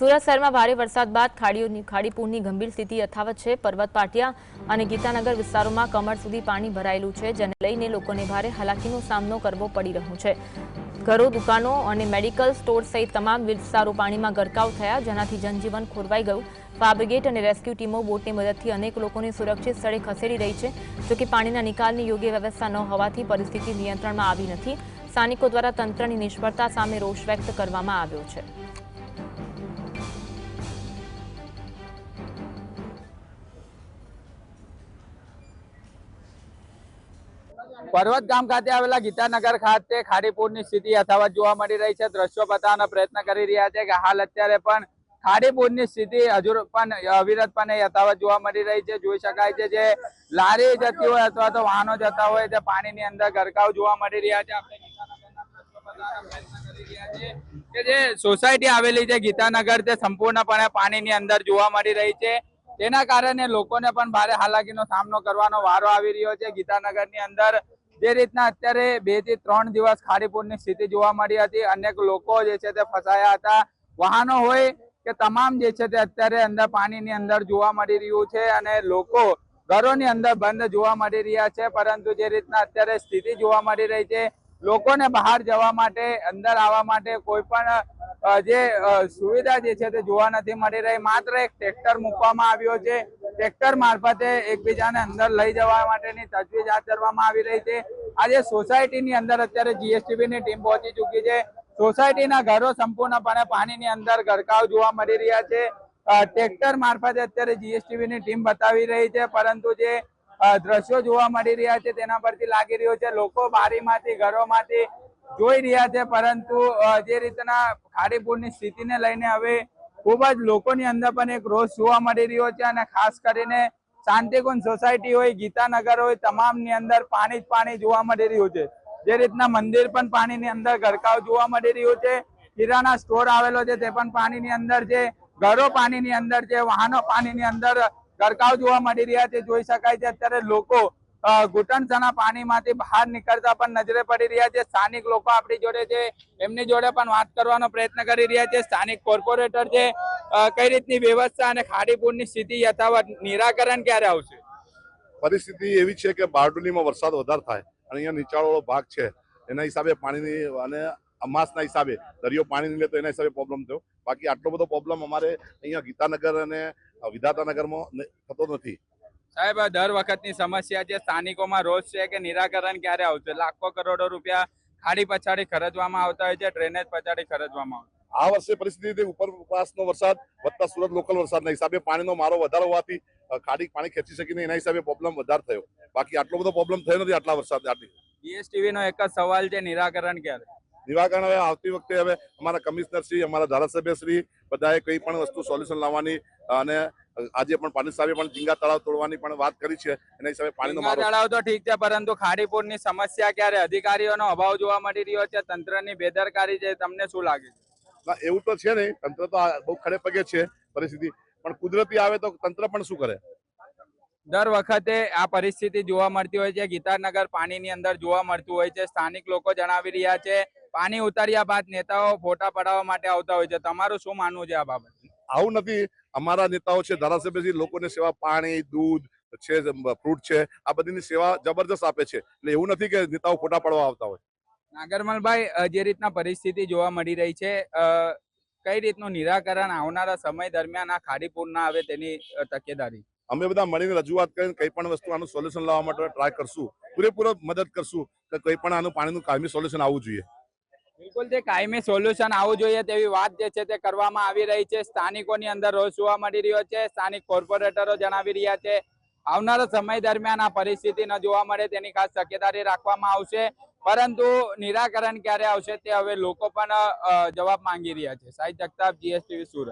સુરત શહેરમાં ભારે વરસાદ બાદ ખાડીઓની ખાડીપુરની ગંભીર સ્થિતિ યથાવત છે. પર્વત પાટિયા અને ગીતાનગર વિસ્તારોમાં કમર સુધી પાણી ભરાયેલું છે, જેને લઈને લોકોને ભારે હાલાકીનો સામનો કરવો પડી રહ્યો છે. ઘરો, દુકાનો અને મેડિકલ સ્ટોર સહિત તમામ વિસ્તારો પાણીમાં ગરકાવ થયા, જેનાથી જનજીવન ખોરવાઈ ગયું. ફાયર બ્રિગેડ અને રેસ્ક્યુ ટીમો બોટની મદદથી અનેક લોકોને સુરક્ષિત સ્થળે ખસેડી રહી છે જોકે પાણીના નિકાલની યોગ્ય વ્યવસ્થા ન હોવાથી પરિસ્થિતિ નિયંત્રણમાં આવી નથી. સ્થાનિકો દ્વારા તંત્રની નિષ્ફળતા સામે રોષ વ્યક્ત કરવામાં આવ્યો છે. પર્વત ગામ ખાતે આવેલા ગીતાનગર ખાતે ખાડીપુરની સ્થિતિ યથાવત જોવા મળી રહી છે. દ્રશ્યો બતાવવાનો પ્રયત્ન કરી રહ્યા છે કે હાલ અત્યારે પણ ખાડીપુરની સ્થિતિ હજુ પણ અવિરતપણે યથાવત જોવા મળી રહી છે. જોઈ શકાય છે જે લારી જતી હોય અથવા તો વાહનો જતા હોય તે પાણીની અંદર ગરકાવ જોવા મળી રહ્યા છે. કે જે સોસાયટી આવેલી છે ગીતાનગર તે સંપૂર્ણપણે પાણીની અંદર જોવા મળી રહી છે. તેના કારણે લોકોને પણ ભારે હાલાકીનો સામનો કરવાનો વારો આવી રહ્યો છે. ગીતાનગરની અંદર જે રીતના અત્યારે બેથી ત્રણ દિવસ ખાડીપુરની સ્થિતિ જોવા મળી હતી. અનેક લોકો જે છે તે ફસાયા હતા. વાહનો હોય કે તમામ જે છે તે અત્યારે અંદર પાણીની અંદર જોવા મળી રહ્યું છે અને લોકો ઘરોની અંદર બંધ જોવા મળી રહ્યા છે. પરંતુ જે રીતના અત્યારે સ્થિતિ જોવા મળી રહી છે, લોકોને બહાર જવા માટે, અંદર આવવા માટે કોઈ પણ જે સુવિધા જે છે તે જોવા નથી મળી રહી. માત્ર એક ટ્રેક્ટર મૂકવામાં આવ્યો છે. ટ્રેક્ટર મારફતે એકબીજાને અંદર લઈ જવા માટેની તજવીજ હાથ ધરવામાં આવી રહી છે. આજે સોસાયટીની અંદર અત્યારે જીએસટીબીની ટીમ પહોંચી ચૂકી છે. સોસાયટીના ઘરો સંપૂર્ણપણે પાણીની અંદર ગરકાવ જોવા મળી રહ્યા છે. ટ્રેક્ટર મારફતે અત્યારે જીએસટીબીની ટીમ બતાવી રહી છે, પરંતુ જે દ્રશ્યો જોવા મળી રહ્યા છે તેના પરથી લાગી રહ્યું છે. લોકો બારીમાંથી, ઘરોમાંથી જોઈ રહ્યા છે, પરંતુ જે રીતના ખાડીપુરની સ્થિતિને લઈને હવે ખૂબ જ લોકોની અંદર પણ એક રોષ જોવા મળી રહ્યો છે અને ખાસ કરીને શાંતિકુંજ સોસાયટી હોય, ગીતાનગર હોય, તમામની અંદર પાણી જ પાણી જોવા મળી રહ્યું છે. જે રીતના મંદિર પણ પાણીની અંદર ગરકાવ જોવા મળી રહ્યું છે. કિરાના સ્ટોર આવેલો છે, તે પણ પાણીની અંદર છે. ઘરો પાણીની અંદર છે, વાહનો પાણીની અંદર ગરકાવ જોવા મળી રહ્યા છે. જોઈ શકાય છે, અત્યારે લોકો અ, ઘૂંટણસણા પાણીમાંથી બહાર નીકળતા પણ નજરે પડી રહ્યા છે. સ્થાનિક લોકો આપણી જોડે છે. એમની જોડે પણ વાત કરવાનો પ્રયત્ન કરી રહ્યા છે. સ્થાનિક કોર્પોરેટર છે. કઈ રીતની વ્યવસ્થા અને ખાડીપુરની સ્થિતિ યથાવત નિરાકરણ ક્યારે આવશે? પરિસ્થિતિ એવી છે કે બારડોલીમાં વરસાદ વધારે થાય અને અહીંયા નીચાણવાળો ભાગ છે. એના હિસાબે પાણીની અને અમાસના હિસાબે દરિયો પાણી નહીં લે તો એના હિસાબે પ્રોબ્લેમ થયો. બાકી આટલો બધો પ્રોબ્લેમ અમારે અહીંયા ગીતાનગર અને વિધાતાનગરમાં થતો નથી. સાહેબ દર વખતની સમસ્યા જે સ્થાનિકોમાં રોજ છે કે નિરાકરણ ક્યારે આવશે? લાખો કરોડો રૂપિયા ખાડી પછાડી ખર્ચવામાં આવતા હોય છે ડ્રેનેજ પછાડી ખર્ચવામાં આ વર્ષે પરિસ્થિતિ ઉપરવાસનો વરસાદ વધતા સુરત લોકલ વરસાદના હિસાબે પાણીનો મારો વધારો હોવાથી ખાડી પાણી ખેંચી શકીને એના હિસાબે પ્રોબ્લેમ વધારે થયો. બાકી આટલો બધો પ્રોબ્લેમ થયો નથી આટલા વરસાદ આટલી. જીએસટીવી નો એક જ સવાલ છે નિરાકરણ ક્યારે? નિરાકરણ હવે આવતી વખતે હવે અમારા કમિશનરશ્રી અમારા ધારાસભ્યશ્રી બધાએ કંઈ પણ વસ્તુ સોલ્યુશન લાવવાની અને આજે પણ પાણી સાહેબે પણ ઝીંગા તળાવ તોડવાની પણ વાત કરી છે. એના હિસાબે પાણીનો મારો તળાવ તો ઠીક છે પરંતુ ખાડીપુરની સમસ્યા ક્યારે અધિકારીઓનો અભાવ જોવા મળી રહ્યો છે તંત્રની બેદરકારી છે તમને શું લાગે છે? એવું તો છે નહીં તંત્ર તો બહુ ખડે પગે છે પરિસ્થિતિ. પણ કુદરતી આવે તો તંત્ર પણ શું કરે? દર વખતે આ પરિસ્થિતિ જોવા મળતી હોય છે ગીતાનગર પાણીની અંદર જોવા મળતું હોય છે. સ્થાનિક લોકો જણાવી રહ્યા છે પાણી ઉતાર્યા બાદ નેતાઓ ફોટા પડાવવા માટે આવતા હોય છે. તમારું શું માનવું છે આ બાબત? આવું નથી. અમારા નેતાઓ છે ધારાસભ્યજી લોકોને સેવા પાણી દૂધ છે ફ્રૂટ છે આ બધીની સેવા જબરદસ્ત આપે છે. એટલે એવું નથી કે નેતાઓ ફોટા પાડવા આવતા હોય. નાગરમલભાઈ જે રીતના પરિસ્થિતિ જોવા મળી રહી છે કઈ રીતનું નિરાકરણ આવનારા સમય દરમિયાન આ ખાડીપુર ના આવે તેની તકેદારી? અમે બધા મળીને રજૂઆત કરીને કઈ પણ વસ્તુ આનું સોલ્યુશન લાવવા માટે ટ્રાય કરશું. પૂરેપૂરો મદદ કરશું કે કઈ પણ આનું પાણીનું કાયમી સોલ્યુશન આવવું જોઈએ. બિલકુલ, જે કાયમી સોલ્યુશન આવવું જોઈએ તેવી વાત જે છે તે કરવામાં આવી રહી છે. સ્થાનિકોની અંદર રોષ જોવા મળી રહ્યો છે. સ્થાનિક કોર્પોરેટરો જણાવી રહ્યા છે, આવનારા સમય દરમિયાન આ પરિસ્થિતિ ન જોવા મળે તેની ખાસ તકેદારી રાખવામાં આવશે. પરંતુ નિરાકરણ ક્યારે આવશે તે હવે લોકો પણ જવાબ માંગી રહ્યા છે. સાહિત્ય જગતાપ, જીએસટીવી સુરત.